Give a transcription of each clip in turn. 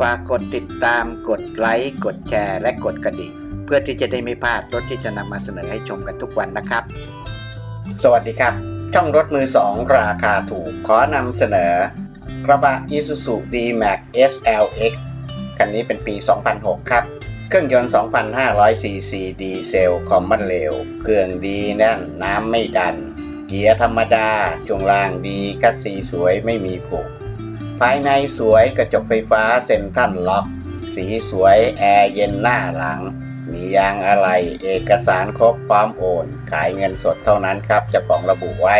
ฝากกดติดตามกดไลค์กดแชร์ และกดกระดิ่ง เพื่อที่จะได้ไม่พลาดรถที่จะนำมาเสนอให้ชมกันทุกวันนะครับ สวัสดีครับ ช่องรถมือสองราคาถูก ขอนำเสนอกระบะ Isuzu D-Max SLX คันนี้เป็นปี 2006 ครับ เครื่องยนต์ 2,500 ซีซีดีเซลคอมมอนเร็วเครื่องดีแน่นน้ำไม่ดัน เกียร์ธรรมดาช่วงล่างดีคัดสีสวยไม่มีผุ ภายในสวยกระจกไฟฟ้าเซ็นทรัลล็อก สีสวยแอร์เย็นหน้าหลัง มียางอะไรเอกสารครบพร้อมโอน ขายเงินสดเท่านั้นครับเจ้าของระบุไว้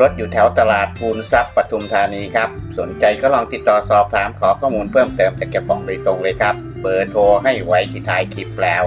รถอยู่แถวตลาดภูนทรัพย์ปทุมธานีครับ สนใจก็ลองติดต่อสอบถามขอข้อมูลเพิ่มเติมจากเจ้าของโดยตรงเลยครับ เบอร์โทรให้ไว้ที่ท้ายคลิปแล้ว